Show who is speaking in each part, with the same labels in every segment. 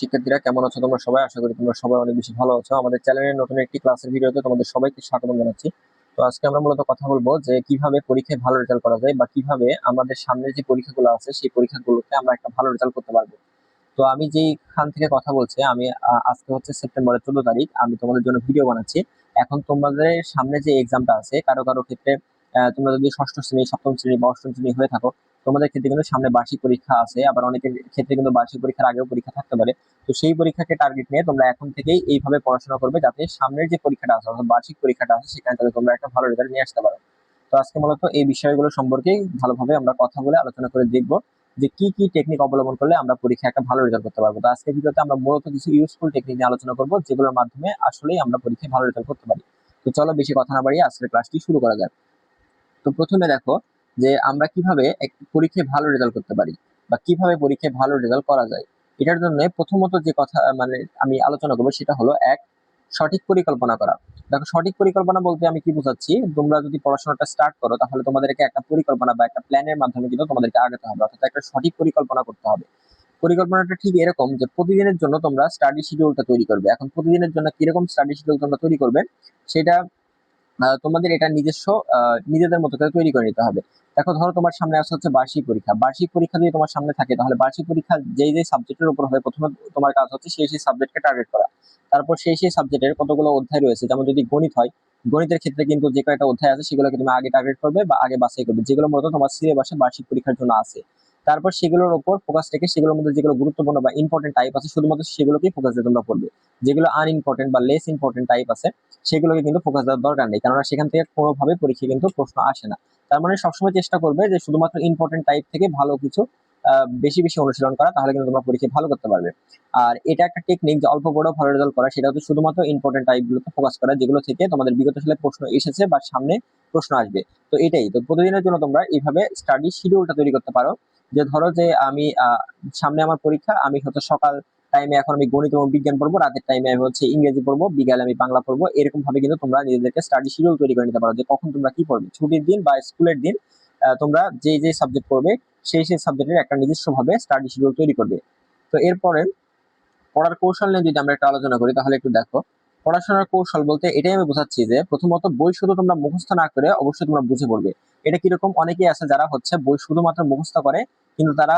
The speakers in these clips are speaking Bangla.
Speaker 1: শিক্ষার্থীরা কেমন আছো? তোমরা সবাই আশা করি তোমরা সবাই অনেক বেশি ভালো আছো। আমাদের চ্যানেলের নতুন একটি ক্লাসের ভিডিওতে তোমাদের সবাইকে স্বাগত জানাচ্ছি। তো আজকে আমরা মূলত কথা বলব যে কীভাবে পরীক্ষায় ভালো রেজাল্ট করা যায় বা কীভাবে আমাদের সামনে যে পরীক্ষাগুলো আছে, সেই পরীক্ষাগুলোতে আমরা একটা ভালো রেজাল্ট করতে পারব। তো আমি যেইখান থেকে কথা বলছি, আমি আজকে হচ্ছে সেপ্টেম্বরের চোদ্দ তারিখ, আমি তোমাদের জন্য ভিডিও বানাচ্ছি। এখন তোমাদের সামনে যে এক্সামটা আছে, কারও কারও ক্ষেত্রে তোমরা যদি ষষ্ঠ শ্রেণি, সপ্তম শ্রেণি বা অষ্টম শ্রেণি হয়ে থাকো তোমাদের ক্ষেত্রে কিন্তু সামনে বার্ষিক পরীক্ষা আছে, আবার অনেকের ক্ষেত্রে কিন্তু বার্ষিক পরীক্ষার আগেও পরীক্ষা থাকতে পারে। তো সেই পরীক্ষাকে টার্গেট নিয়ে তোমরা এখন থেকেই এইভাবে পড়াশোনা করবে যাতে সামনের যে পরীক্ষাটা আছে, অর্থাৎ বার্ষিক পরীক্ষাটা আছে, সেখানে যাতে তোমরা একটা ভালো রেজাল্ট নিয়ে আসতে পারো। তো আজকে মূলত এই বিষয়গুলো সম্পর্কে ভালোভাবে আমরা কথা বলে আলোচনা করে দেখব যে কি কি টেকনিক অবলম্বন করলে আমরা পরীক্ষায় একটা ভালো রেজাল্ট করতে পারব। তো আজকের ভিডিওতে আমরা মূলত কিছু ইউজফুল টেকনিক নিয়ে আলোচনা করব, যেগুলোর মাধ্যমে আসলেই আমরা পরীক্ষায় ভালো রেজাল্ট করতে পারি। তো চলো বেশি কথা না বাড়িয়ে আজকের ক্লাসটি শুরু করা যাক। তো প্রথমে দেখো যে আমরা কীভাবে পরীক্ষায় ভালো রেজাল্ট করতে পারি বা কীভাবে পরীক্ষায় ভালো রেজাল্ট করা যায়। এটার জন্য প্রথমত যে কথা মানে আমি আলোচনা করব সেটা হলো, এক, সঠিক পরিকল্পনা করা। দেখো, সঠিক পরিকল্পনা বলতে আমি কি বোঝাচ্ছি? তোমরা যদি পড়াশোনাটা স্টার্ট করো, তাহলে তোমাদেরকে একটা পরিকল্পনা বা একটা প্ল্যানের মাধ্যমে কিন্তু তোমাদেরকে আগাতে হবে। অর্থাৎ একটা সঠিক পরিকল্পনা করতে হবে। পরিকল্পনাটা ঠিক এরকম যে প্রতিদিনের জন্য তোমরা স্টাডি শিডিউলটা তৈরি করবে। এখন প্রতিদিনের জন্য কীরকম স্টাডি শিডিউল তোমরা তৈরি করবে, সেটা তোমাদের এটা নিজস্ব নিজেদের মতো করে তৈরি করে নিতে হবে। দেখো, ধরো তোমার সামনে আসা হচ্ছে বার্ষিক পরীক্ষা। বার্ষিক পরীক্ষা যদি তোমার সামনে থাকে, তাহলে বার্ষিক পরীক্ষা যেই যেই সাবজেক্টের উপর হবে, প্রথমে তোমার কাজ হচ্ছে সেই সেই সাবজেক্টকে টার্গেট করা। তারপর সেই সেই সাবজেক্টের কতগুলো অধ্যায় রয়েছে, যেমন যদি গণিত হয়, গণিতের ক্ষেত্রে কিন্তু যে কয়েকটা অধ্যায় আছে, সেগুলোকে তুমি আগে টার্গেট করবে বা আগে বাছাই করবে, যেগুলো মূলত তোমার সিলেবাসে বার্ষিক পরীক্ষার জন্য আছে। তারপর সেগুলোর উপর ফোকাস রেখে সেগুলোর মধ্যে যেগুলো গুরুত্বপূর্ণ বা ইম্পর্টেন্ট টাইপ আছে, শুধুমাত্র সেগুলোকেই ফোকাস দিয়ে তোমরা পড়বে। যেগুলো আনইম্পর্টেন্ট বা লেস ইম্পর্টেন্ট টাইপ আছে সেগুলোকে কিন্তু ফোকাস দেওয়ার দরকার নেই। কেননা সেখান থেকে কোনোভাবে পরীক্ষা কিন্তু প্রশ্ন আসে না। তার মানে সবসময় চেষ্টা করবে যে শুধুমাত্র ইম্পর্টেন্ট টাইপ থেকে ভালো কিছু বেশি বেশি অনুশীলন করা, তাহলে কিন্তু তোমরা পরীক্ষায় ভালো করতে পারবে। আর এটা একটা টেকনিক যে অল্প বড় ভালো রেজাল্ট করা সেটা হচ্ছে শুধুমাত্র ইম্পর্টেন্ট টাইপ গুলোতে ফোকাস করা, যেগুলো থেকে তোমাদের বিগত সালে প্রশ্ন এসেছে বা সামনে প্রশ্ন আসবে। তো এটাই, তো প্রতিদিনের জন্য তোমরা এইভাবে স্টাডি শিডিউলটা তৈরি করতে পারো। যে ধরো যে আমি সামনে আমার পরীক্ষা, আমি হয়তো সকাল টাইমে এখন আমি গণিত এবং বিজ্ঞান পড়ব, রাতের টাইমে আমি হচ্ছে ইংরেজি পড়ব, বিকালে আমি বাংলা পড়ব। এরকম ভাবে কিন্তু তোমরা নিজেদেরকে স্টাডি শিডিউল তৈরি করে নিতে পারো যে কখন তোমরা কি পড়বে। ছুটির দিন বা স্কুলের দিন তোমরা যে যে সাবজেক্ট পড়বে, সেই সেই সাবজেক্টের একটা নিজস্ব ভাবে স্টাডি শিডিউল তৈরি করবে। তো এরপরে পড়ার কৌশল নিয়ে যদি আমরা একটা আলোচনা করি, তাহলে একটু দেখো। পড়াশোনার কৌশল বলতে এটাই আমি বোঝাচ্ছি যে প্রথমত বই শুধু তোমরা মুখস্থ না করে অবশ্যই তোমরা বুঝে পড়বে। এটা কীরকম? অনেকেই আছে যারা হচ্ছে বই শুধুমাত্র মুখস্থ করে কিন্তু তারা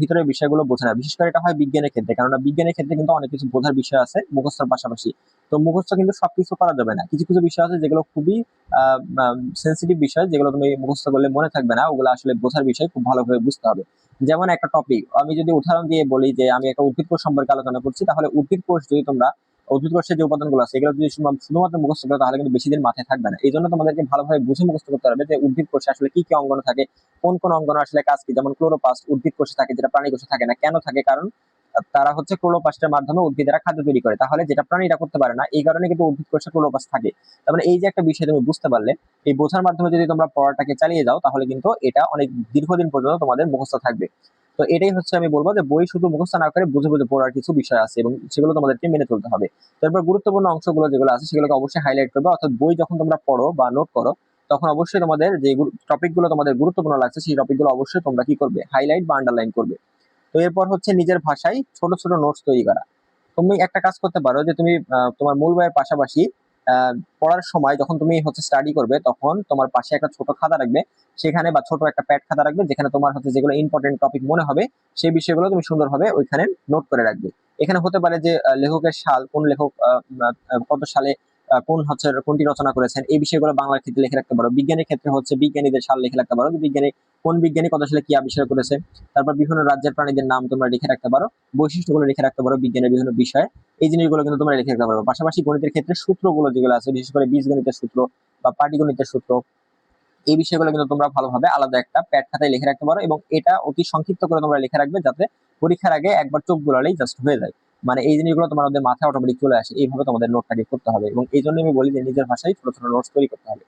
Speaker 1: ভিতরের বিষয়গুলো বোঝে না। বিশেষ করে এটা হয় বিজ্ঞানের ক্ষেত্রে, কেননা বিজ্ঞানের ক্ষেত্রে কিন্তু অনেক কিছু বোঝার বিষয় আছে মুখস্থর পাশাপাশি। তো মুখস্থ কিন্তু সবকিছু করা যাবে না। কিছু কিছু বিষয় আছে যেগুলো খুবই সেন্সিটিভ বিষয়, যেগুলো তুমি মুখস্থ করলে মনে থাকবে না। ওগুলো আসলে বোঝার বিষয়, খুব ভালোভাবে বুঝতে হবে। যেমন একটা টপিক আমি যদি উদাহরণ দিয়ে বলি যে, আমি একটা উদ্ভিদ কোষ সম্পর্কে আলোচনা করছি, তাহলে উদ্ভিদ কোষ যদি তোমরা উদ্ভিদ যে উপাদানগুলো আছে, এগুলো যদি শুধুমাত্র মুখস্থ করো, তাহলে কিন্তু বেশি দিন মাথায় থাকবে না। এই জন্য তোমাদেরকে ভালোভাবে বুঝে মুখস্থ করতে হবে যে উদ্ভিদ কোষে আসলে কি কি অঙ্গন থাকে, কোন কোন অঙ্গন আসলে কাজ কি যেমন ক্লোরোপাস্ট উদ্ভিদ কোষে থাকে, যেটা প্রাণী কোষে থাকে না, কেন থাকে? কারণ তারা হচ্ছে ক্লোরোপাস্টের মাধ্যমে উদ্ভিদেরা খাদ্য তৈরি করে। তাহলে যেটা প্রাণীরা করতে পারে না, এই কারণে কিন্তু উদ্ভিদ কোষে ক্লোরোপাস্ট থাকে। তার মানে এই যে একটা বিষয় তুমি বুঝতে পারলে, এই বোঝার মাধ্যমে যদি তোমরা পড়াটাকে চালিয়ে যাও, তাহলে কিন্তু এটা অনেক দীর্ঘদিন পর্যন্ত তোমাদের মুখস্থ থাকবে। তো এটাই হচ্ছে আমি বলব যে বই শুধু মুখস্থ না করে বুঝে বুঝে পড়ার কিছু বিষয় আছে এবং সেগুলো তোমাদেরকে মেনে চলতে হবে। তারপর গুরুত্বপূর্ণ অংশগুলো যেগুলো আছে সেগুলোকে অবশ্যই হাইলাইট করবে। অর্থাৎ বই যখন তোমরা পড়ো বা নোট করো, তখন অবশ্যই তোমাদের যে টপিকগুলো তোমাদের গুরুত্বপূর্ণ লাগছে, সেই টপিকগুলো অবশ্যই তোমরা কি করবে? হাইলাইট বা আন্ডারলাইন করবে। তো এরপর হচ্ছে নিজের ভাষায় ছোট ছোট নোটস তৈরি করা। তুমি একটা কাজ করতে পারো যে তুমি তোমার মূল বইয়ের পাশাপাশি পড়ার সময় যখন তুমি হচ্ছে স্টাডি করবে, তখন তোমার পাশে একটা ছোট খাতা রাখবে। সেখানে বা ছোট একটা প্যাড খাতা রাখবে, যেখানে তোমার হচ্ছে যেগুলো ইম্পর্টেন্ট টপিক মনে হবে, সেই বিষয়গুলো তুমি সুন্দরভাবে ওইখানে নোট করে রাখবে। এখানে হতে পারে যে লেখকের সাল, কোন লেখক কত সালে কোন হচ্ছে, কোনটি রচনা করেছেন, এই বিষয়গুলো বাংলার ক্ষেত্রে লিখে রাখতে পারো। বিজ্ঞানের ক্ষেত্রে হচ্ছে বিজ্ঞানীদের সাল লিখে রাখতে পারো বিজ্ঞানী কোন বিজ্ঞানী কত সালে কি আবিষ্কার করেছে। তারপর বিভিন্ন রাজ্যের প্রাণীদের নাম তোমরা লিখে রাখতে পারো, বৈশিষ্ট্যগুলো লিখে রাখতে পারো বিজ্ঞানের বিভিন্ন বিষয়। এই জিনিসগুলো কিন্তু তোমরা লিখে রাখতে পারো। পাশাপাশি গণিতের ক্ষেত্রে সূত্রগুলো যেগুলো আছে, বিশেষ করে বীজগণিতের সূত্র বা পাটিগণিতের সূত্র, এই বিষয়গুলো কিন্তু তোমরা ভালোভাবে আলাদা একটা প্যাড খাতায় লিখে রাখতে পারো এবং এটা অতি সংক্ষিপ্ত করে তোমরা লিখে রাখবে যাতে পরীক্ষার আগে একবার চোখ গুলালেই জাস্ট হয়ে যায়। মানে এই জিনিসগুলো তোমার মধ্যে মাথায় অটোমেটিক চলে আসে। এইভাবে তোমাদের নোটটাকে করতে হবে এবং এই জন্য আমি বলি যে নিজের ভাষায় ছোট ছোট নোটস তৈরি করতে হবে।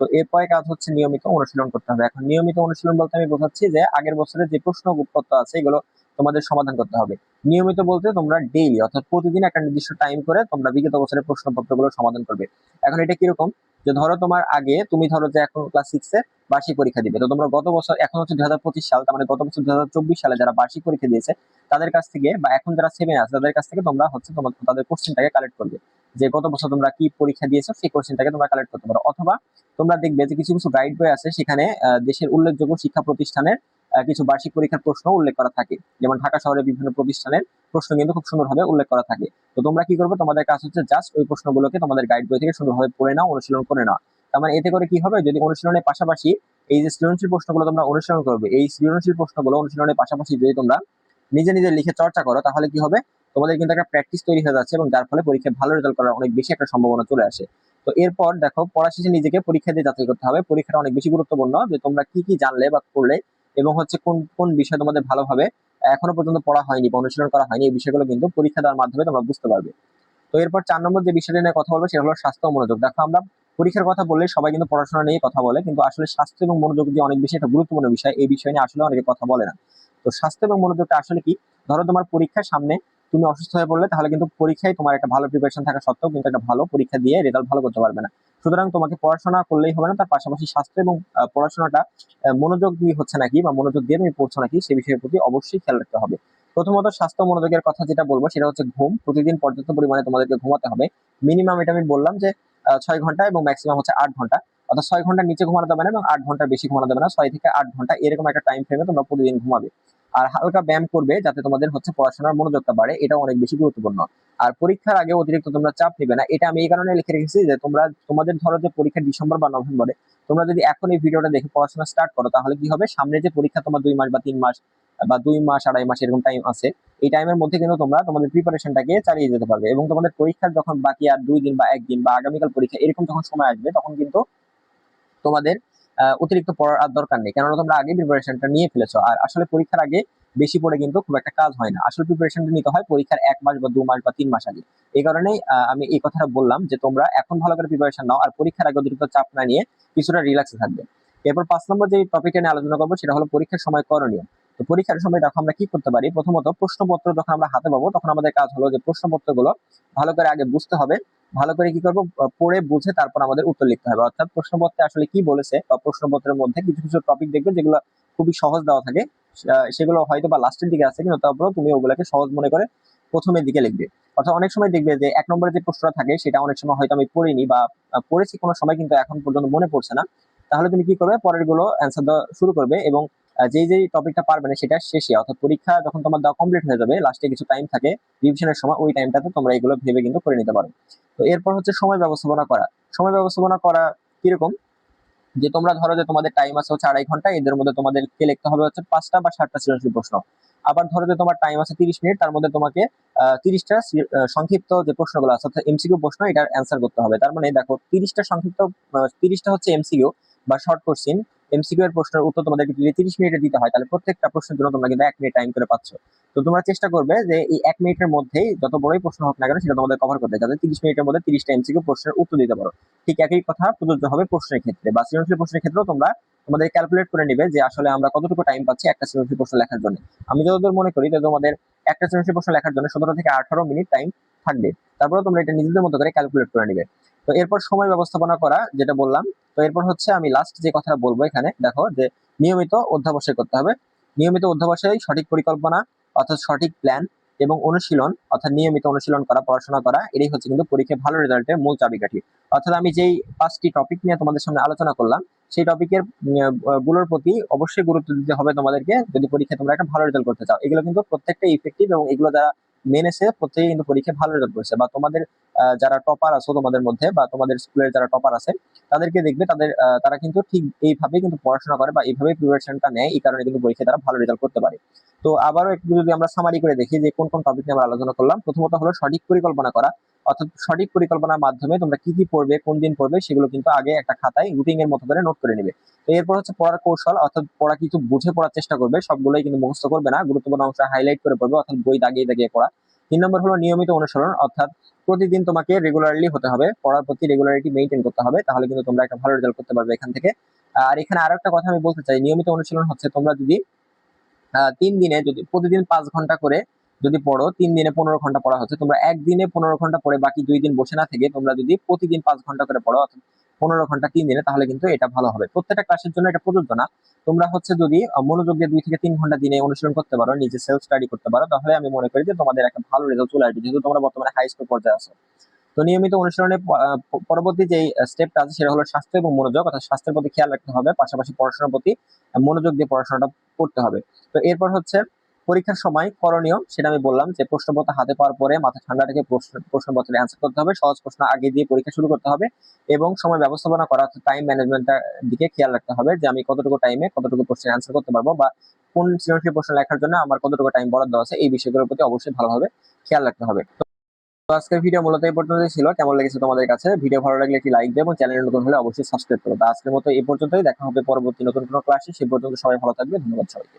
Speaker 1: তো এরপরে কাজ হচ্ছে নিয়মিত অনুশীলন করতে হবে। এখন নিয়মিত অনুশীলন বলতে আমি বোঝাচ্ছি যে আগের বছরের যে প্রশ্ন উত্তর আছে, এগুলো তোমাদের সমাধান করতে হবে। নিয়মিত বলতে তোমরা ডেইলি অর্থাৎ প্রতিদিন একটা নির্দিষ্ট টাইম করে তোমরা বিগত বছরের প্রশ্নপত্রগুলো সমাধান করবে। এখন এটা কীরকম? যে ধরো তোমার আগে তুমি ধরো যে এখন ক্লাস সিক্সে বার্ষিক পরীক্ষা দিবে, তো তোমরা গত বছর, এখন হচ্ছে দুই সাল, তার মানে গত বছর দুই সালে যারা বার্ষিক পরীক্ষা দিয়েছে, তাদের কাছ থেকে বা এখন যারা সেভেন আছে, তাদের কাছ থেকে তোমরা হচ্ছে তোমার, তাদের কোশ্চেনটাকে কালেক্ট করবে। যে গত বছর তোমরা কি পরীক্ষা দিয়েছ, সেই কোশ্চেনটাকে তোমরা কালেক্ট করতে পারো। অথবা তোমরা দেখবে যে কিছু কিছু গাইড বই আছে, সেখানে দেশের উল্লেখযোগ্য শিক্ষা প্রতিষ্ঠানের কিছু বার্ষিক পরীক্ষার প্রশ্ন উল্লেখ করা থাকে। যেমন ঢাকা শহরের বিভিন্ন প্রতিষ্ঠানের প্রশ্ন কিন্তু খুব সুন্দরভাবে উল্লেখ করা থাকে। তো তোমরা কি করবে? তোমাদের কাজ হচ্ছে জাস্ট ওই প্রশ্নগুলোকে তোমাদের গাইড বই থেকে সুন্দরভাবে পড়ে নাও, অনুশীলন করে নাও। তার মানে এতে করে কি হবে? যদি অনুশীলনের পাশাপাশি এই যে সৃজনশীল প্রশ্নগুলো তোমরা অনুশীলন করবে, এই সৃজনশীল প্রশ্নগুলো অনুশীলনের পাশাপাশি যদি তোমরা নিজে নিজে লিখে চর্চা করো, তাহলে কি হবে? তোমাদের কিন্তু একটা প্র্যাকটিস তৈরি হয়ে যাচ্ছে এবং যার ফলে পরীক্ষায় ভালো রেজাল্ট করার অনেক বেশি একটা সম্ভাবনা চলে আসে। তো এরপর দেখো, পড়া শেষে নিজেকে পরীক্ষা দিয়ে যাচাই করতে হবে। পরীক্ষাটা অনেক বেশি গুরুত্বপূর্ণ যে তোমরা কি কি জানলে বা করলে এবং হচ্ছে কোন কোন বিষয় তোমাদের ভালোভাবে এখনও পর্যন্ত পড়া হয়নি বা অনুশীলন করা হয়নি, এই বিষয়গুলো কিন্তু পরীক্ষা দেওয়ার মাধ্যমে তোমরা বুঝতে পারবে। তো এরপর চার নম্বর যে বিষয়টা নিয়ে কথা বলব, সেটা হলো স্বাস্থ্য মনোযোগ। দেখো, আমরা পরীক্ষার কথা বললে সবাই কিন্তু পড়াশোনা নিয়ে কথা বলে, কিন্তু আসলে স্বাস্থ্য এবং মনোযোগ দিয়ে অনেক বেশি একটা গুরুত্বপূর্ণ বিষয়, এই বিষয় নিয়ে আসলে অনেকে কথা বলে না। তো স্বাস্থ্য এবং মনোযোগটা আসলে কি? ধরো তোমার পরীক্ষার সামনে তুমি অসুস্থ হয়ে পড়লে, তাহলে কিন্তু পরীক্ষায় তোমার একটা ভালো প্রিপারেশন থাকা সত্ত্বেও কিন্তু একটা ভালো পরীক্ষা দিয়ে রেজাল্ট ভালো করতে পারবে না। সুতরাং তোমাকে পড়াশোনা করলেই হবে না, তার পাশাপাশি স্বাস্থ্য এবং পড়াশোনাটা মনোযোগ দিয়ে হচ্ছে নাকি বা মনোযোগ দিয়ে তুমি পড়ছো নাকি সে বিষয়ের প্রতি অবশ্যই খেয়াল রাখতে হবে। প্রথমত স্বাস্থ্য মনোযোগের কথা যেটা বলব, সেটা হচ্ছে ঘুম। প্রতিদিন পর্যাপ্ত পরিমাণে তোমাদেরকে ঘুমাতে হবে। মিনিমাম এটা আমি বললাম যে ছয় ঘণ্টা এবং ম্যাক্সিমাম হচ্ছে আট ঘণ্টা। অর্থাৎ ছয় ঘণ্টার নিচে ঘুমানো যাবে না এবং আট ঘণ্টা বেশি ঘুমানো যাবে না। ছয় থেকে আট ঘণ্টা এরকম একটা টাইম ফ্রেমে তোমরা প্রতিদিন ঘুমাবে। আর হালকা ব্যায়াম করবে যাতে তোমাদের হচ্ছে পড়াশোনার মনোযোগটা বাড়ে এটা অনেক বেশি গুরুত্বপূর্ণ। আর পরীক্ষার আগে অতিরিক্ত তোমরা চাপ নিবে না। এটা আমি এই কারণে লিখে রেখেছি যে তোমরা, তোমাদের ধরো যে পরীক্ষা ডিসেম্বর বা নভেম্বরে, তোমরা যদি এখন এই ভিডিওটা দেখে পড়াশোনা স্টার্ট করো, তাহলে কি হবে? সামনে যে পরীক্ষা তোমার দুই মাস বা তিন মাস বা দুই মাস, আড়াই মাস এরকম টাইম আছে, এই টাইমের মধ্যে কিন্তু তোমরা তোমাদের প্রিপারেশনটাকে চালিয়ে যেতে পারবে। এবং তোমাদের পরীক্ষার যখন বাকি আর দুই দিন বা একদিন বা আগামীকাল পরীক্ষা এরকম যখন সময় আসবে, তখন কিন্তু তোমাদের অতিরিক্ত পড়ার আর দরকার নেই। কেননা তোমরা আগে প্রিপারেশনটা নিয়ে ফেলেছো। আর আসলে পরীক্ষার আগে বেশি পড়ে কিন্তু খুব একটা কাজ হয় না। আসল প্রিপারেশনটা নিতে হয় পরীক্ষার এক মাস বা দু মাস বা তিন মাস আগে। এই কারণেই আমি এই কথাটা বললাম যে তোমরা এখন ভালো করে প্রিপারেশন নাও। আর পরীক্ষার আগে অতিরিক্ত চাপ না নিয়ে কিছুটা রিল্যাক্সে থাকবে। এরপর পাঁচ নম্বর যে টপিকটা নিয়ে আলোচনা করব সেটা হলো পরীক্ষার সময় করণীয়। তো পরীক্ষার সময় দেখো আমরা কি করতে পারি? প্রথমত প্রশ্নপত্র যখন আমরা হাতে পাবো, তখন আমাদের কাজ হলো যে প্রশ্নপত্রগুলো ভালো করে আগে বুঝতে হবে। ভালো করে কি করব? পড়ে বুঝে তারপর আমাদের উত্তর লিখতে হবে। অর্থাৎ প্রশ্নপত্রে আসলে কি বলেছে বা প্রশ্নপত্রের মধ্যে কিছু কিছু টপিক দেখবে যেগুলো খুবই সহজ দেওয়া থাকে। সেগুলো হয়তো বা লাস্টের দিকে আছে, কিন্তু তারপরেও তুমি ওগুলোকে সহজ মনে করে প্রথমের দিকে লিখবে। অর্থাৎ অনেক সময় দেখবে যে এক নম্বরে যে প্রশ্নটা থাকে সেটা অনেক সময় হয়তো আমি পড়িনি বা পড়েছি কোনো সময় কিন্তু এখন পর্যন্ত মনে পড়ছে না। তাহলে তুমি কি করবে? পরেরগুলো অ্যান্সার দেওয়া শুরু করবে এবং যেই যেই টপিকটা পারবে না, সেটা শেষে। অর্থাৎ পরীক্ষা যখন তোমার দেওয়া কমপ্লিট হয়ে যাবে লাস্টে কিছু টাইম থাকে রিভিশনের সময় ওই টাইমটাতে তোমরা এগুলো ভেবে কিন্তু করে নিতে পারো। তো এরপর হচ্ছে সময় ব্যবস্থাপনা করা। সময় ব্যবস্থাপনা করা কীরকম? যে তোমরা ধরো যে তোমাদের টাইম আছে হচ্ছে আড়াই ঘণ্টা, এদের মধ্যে তোমাদেরকে লিখতে হবে হচ্ছে পাঁচটা বা সাতটা সৃজনশীল প্রশ্ন। আবার ধরো যে তোমার টাইম আছে তিরিশ মিনিট, তার মধ্যে তোমাকে তিরিশটা সংক্ষিপ্ত যে প্রশ্নগুলো আছে, অর্থাৎ এমসিকিউ প্রশ্ন, এটার অ্যান্সার করতে হবে। তার মানে দেখো, তিরিশটা সংক্ষিপ্ত তিরিশটা হচ্ছে এমসিকিউ বা শর্ট কোশ্চিন এমসিকিউ এর প্রশ্নের উত্তর তোমাদেরকে যদি তিরিশ মিনিটে দিতে হয়, তাহলে প্রত্যেকটা প্রশ্নের জন্য তোমরা কিন্তু এক মিনিট টাইম করে পাচ্ছ। তো তোমরা চেষ্টা করবে যে এই এক মিনিটের মধ্যেই যত বড়ই প্রশ্ন হোক না কেন সেটা তোমাদের কভার করতে, যাতে তিরিশ মিনিটের মধ্যে তিরিশটা এমসিকিউ প্রশ্নের উত্তর দিতে পারো। ঠিক একই কথা প্রযোজ্য হবে প্রশ্নের ক্ষেত্রে বা সৃজনশীল প্রশ্নের ক্ষেত্রেও তোমরা তোমাদের ক্যালকুলেট করে নিবে যে আসলে আমরা কতটুকু টাইম পাচ্ছি একটা সৃজনশীল প্রশ্ন লেখার জন্য। আমি যতদূর মনে করি যে তোমাদের একটা সৃজনশীল প্রশ্ন লেখার জন্য সতেরো থেকে আঠারো মিনিট টাইম থাকবে। তারপরে তোমরা এটা নিজেদের মতো করে ক্যালকুলেট করে নিবে। তো এরপর সময় ব্যবস্থাপনা করা, যেটা বললাম, তো এরপর হচ্ছে আমি লাস্ট যে কথাটা বলব এখানে, দেখো যে নিয়মিত অধ্যাবসায় করতে হবে। নিয়মিত অধ্যাবসায় সঠিক পরিকল্পনা অর্থাৎ সঠিক প্ল্যান এবং অনুশীলন, অর্থাৎ নিয়মিত অনুশীলন করা, পড়াশোনা করা, এটাই হচ্ছে কিন্তু পরীক্ষায় ভালো রেজাল্টের মূল চাবিকাঠি। অর্থাৎ আমি যেই পাঁচটি টপিক নিয়ে তোমাদের সামনে আলোচনা করলাম, সেই টপিকেরগুলোর প্রতি অবশ্যই গুরুত্ব দিতে হবে তোমাদেরকে। যদি পরীক্ষায় তোমরা একটা ভালো রেজাল্ট করতে চাও, এগুলো কিন্তু প্রত্যেকটা ইফেক্টিভ এবং এগুলো যারা মেনেছে প্রত্যেকে কিন্তু পরীক্ষায় ভালো রেজাল্ট করেছে। বা তোমাদের যারা টপার আছো তোমাদের মধ্যে বা তোমাদের স্কুলের যারা টপার আছে তাদেরকে দেখবে তাদের তারা কিন্তু ঠিক এইভাবে কিন্তু পড়াশোনা করে বা এইভাবেই প্রিপারেশনটা নেয়। এই কারণে কিন্তু পরীক্ষায় তারা ভালো রেজাল্ট করতে পারে। তো আবারও একটু যদি আমরা সামারি করে দেখি যে কোন কোন টপিক নিয়ে আমরা আলোচনা করলাম, প্রথমত হলো সঠিক পরিকল্পনা করা। অর্থাৎ সঠিক পরিকল্পনার মাধ্যমে তোমরা কি কি পড়বে, কোন দিন পড়বে, সেগুলো কিন্তু আগে একটা খাতায় রুটিন এর মতো করে নোট করে নেবে। এরপর হচ্ছে পড়ার কৌশল, অর্থাৎ পড়া কিছু বুঝে পড়ার চেষ্টা করবে, সবগুলোই কিন্তু মুখস্থ করবে না, গুরুত্বপূর্ণ অংশ হাইলাইট করে পড়বে, অর্থাৎ বই দাগিয়ে দাগিয়ে পড়া। তিন নম্বর হলো নিয়মিত অনুসরণ অর্থাৎ প্রতিদিন তোমাকে রেগুলারলি হতে হবে, পড়ার প্রতি রেগুলারিটি মেনটেন করতে হবে, তাহলে কিন্তু তোমরা একটা ভালো রেজাল্ট করতে পারবে এখান থেকে। আর এখানে আরও একটা কথা আমি বলতে চাই, নিয়মিত অনুশীলন হচ্ছে তোমরা যদি তিন দিনে যদি প্রতিদিন পাঁচ ঘণ্টা করে যদি পড়ো, তিন দিনে পনেরো ঘণ্টা পড়া হচ্ছে। তোমরা একদিনে পনেরো ঘণ্টা পড়ে বাকি দুই দিন বসে না থেকে তোমরা যদি প্রতিদিন পাঁচ ঘণ্টা করে পড়ো, অর্থাৎ পনেরো ঘণ্টা তিন দিনে, তাহলে কিন্তু এটা ভালো হবে। প্রত্যেকটা ক্লাসের জন্য এটা প্রযোজ্য না। তোমরা হচ্ছে যদি মনোযোগ দিয়ে দুই থেকে তিন ঘণ্টা দিনে অনুশীলন করতে পারো, নিজে সেলফ স্টাডি করতে পারো, তাহলে আমি মনে করি যে তোমাদের একটা ভালো রেজাল্ট চলে আসবে, যেহেতু তোমরা বর্তমানে হাই স্কুল পর্যায়ে আছো। তো নিয়মিত অনুশীলনের পরবর্তী যে স্টেপটা আছে, সেটা হলো স্বাস্থ্য এবং মনোযোগ, অর্থাৎ স্বাস্থ্যের প্রতি খেয়াল রাখতে হবে। পাশাপাশি পড়াশোনার প্রতি মনোযোগ দিয়ে পড়াশোনাটা করতে হবে। তো এরপর হচ্ছে পরীক্ষার সময় করণীয়, সেটা আমি বললাম যে প্রশ্নপত্র হাতে পাওয়ার পরে মাথা ঠান্ডা রেখে প্রশ্ন, প্রশ্নপত্রের অ্যান্সার করতে হবে, সহজ প্রশ্ন আগে দিয়ে পরীক্ষা শুরু করতে হবে এবং সময় ব্যবস্থাপনা করা টাইম ম্যানেজমেন্টের দিকে খেয়াল রাখতে হবে যে আমি কতটুকু টাইমে কতটুকু প্রশ্নের অ্যান্সার করতে পারব বা কোন সৃজনশীল প্রশ্ন লেখার জন্য আমার কতটুকু টাইম বরাদ্দ আছে, এই বিষয়গুলোর প্রতি অবশ্যই ভালোভাবে খেয়াল রাখতে হবে। তো আজকের ভিডিও মূলত এই পর্যন্তই ছিল। কেমন লেগেছে তোমাদের কাছে? ভিডিও ভালো লাগলে একটি লাইক দেবো চ্যানেল নতুন হলে অবশ্যই সাবস্ক্রাইব করো। তো আজকের মতো এই পর্যন্তই। দেখা হবে পরবর্তী নতুন কোনো ক্লাসে সে পর্যন্ত সবাই ভালো থাকবে। ধন্যবাদ সবাইকে।